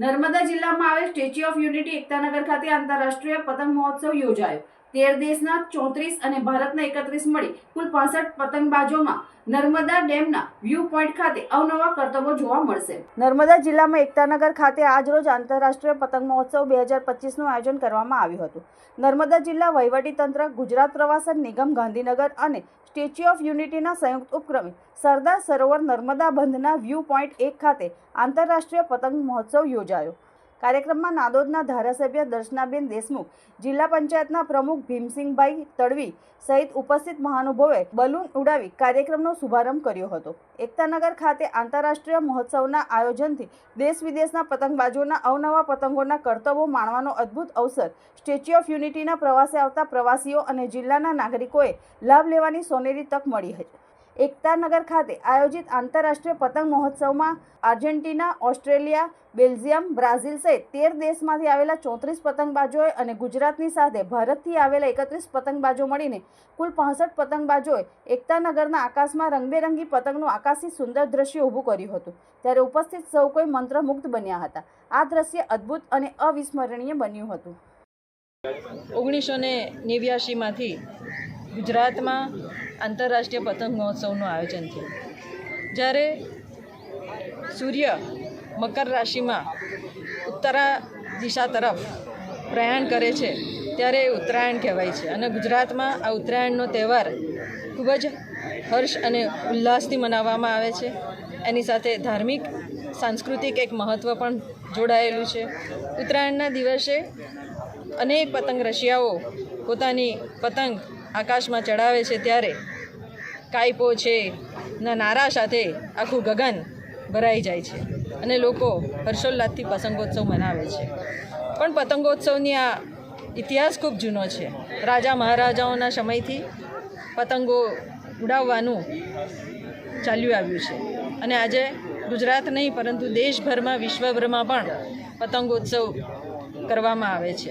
નર્મદા જિલ્લામાં આવેલ statue of unity Ektanagar ખાતે આંતરરાષ્ટ્રીય પતંગ મહોત્સવ યોજાયો. તેર દેશના ચોત્રીસ અને ભારતના એકત્રીસ મળી. કુલ પાસઠ પતંગબાજોમાં નર્મદા ડેમના વ્યૂ પોઈન્ટ ખાતે અવનવા કરતબો જોવા મળશે. નર્મદા જિલ્લામાં એકતાનગર ખાતે આજરોજ આંતરરાષ્ટ્રીય પતંગ મહોત્સવ બે હજાર પચીસનું આયોજન કરવામાં આવ્યું હતું. નર્મદા જિલ્લા વહીવટીતંત્ર ગુજરાત પ્રવાસન નિગમ, ગાંધીનગર અને સ્ટેચ્યુ ઓફ યુનિટીના સંયુક્ત ઉપક્રમે સરદાર સરોવર નર્મદા બંધના વ્યૂ પોઈન્ટ એક ખાતે આંતરરાષ્ટ્રીય પતંગ મહોત્સવ યોજાયો. કાર્યક્રમમાં નાદોદના ધારાસભ્ય દર્શનાબેન દેશમુખ જિલ્લા પંચાયતના પ્રમુખ ભીમસિંહભાઈ તડવી સહિત ઉપસ્થિત મહાનુભાવોએ બલૂન ઉડાવી કાર્યક્રમનો શુભારંભ કર્યો હતો. એકતાનગર ખાતે આંતરરાષ્ટ્રીય મહોત્સવના આયોજનથી દેશ વિદેશના પતંગબાજોના અવનવા પતંગોના કરતબો માણવાનો અદ્ભુત અવસર, સ્ટેચ્યુ ઓફ યુનિટીના પ્રવાસે આવતા પ્રવાસીઓ અને જિલ્લાના નાગરિકોએ લાભ લેવાની સોનેરી તક મળી હતી. એકતાનગર ખાતે આયોજિત આંતરરાષ્ટ્રીય પતંગ મહોત્સવમાં આર્જેન્ટિના, ઓસ્ટ્રેલિયા, બેલ્જિયમ, બ્રાઝિલ સહિત તેર દેશમાંથી આવેલા ચોત્રીસ પતંગબાજોએ અને ગુજરાતની સાથે ભારતથી આવેલા એકત્રીસ પતંગબાજો મળીને કુલ પાસઠ પતંગબાજોએ એકતાનગરના આકાશમાં રંગબેરંગી પતંગનું આકાશી સુંદર દ્રશ્ય ઊભું કર્યું હતું. ત્યારે ઉપસ્થિત સૌ કોઈ મંત્રમુગ્ધ બન્યા હતા. આ દ્રશ્ય અદ્ભુત અને અવિસ્મરણીય બન્યું હતું. ઓગણીસો ને નેવ્યાસીમાંથી ગુજરાતમાં આંતરરાષ્ટ્રીય પતંગ મહોત્સવનું આયોજન થયું. જ્યારે સૂર્ય મકર રાશિમાં ઉત્તરા દિશા તરફ પ્રયાણ કરે છે, ત્યારે એ ઉત્તરાયણ કહેવાય છે. અને ગુજરાતમાં આ ઉત્તરાયણનો તહેવાર ખૂબ જ હર્ષ અને ઉલ્લાસથી મનાવવામાં આવે છે. એની સાથે ધાર્મિક, સાંસ્કૃતિક એક મહત્ત્વ પણ જોડાયેલું છે. ઉત્તરાયણના દિવસે અનેક પતંગ રશિયાઓ પોતાની પતંગ આકાશમાં ચડાવે છે ત્યારે કાયપો છે, ના નારા સાથે આખું ગગન ભરાઈ જાય છે અને લોકો હર્ષોલ્લાસથી પતંગોત્સવ મનાવે છે. પણ પતંગોત્સવની આ ઇતિહાસ ખૂબ જૂનો છે. રાજા મહારાજાઓના સમયથી પતંગો ઉડાવવાનું ચાલ્યું આવ્યું છે. અને આજે ગુજરાત નહીં, પરંતુ દેશભરમાં, વિશ્વભરમાં પણ પતંગોત્સવ કરવામાં આવે છે.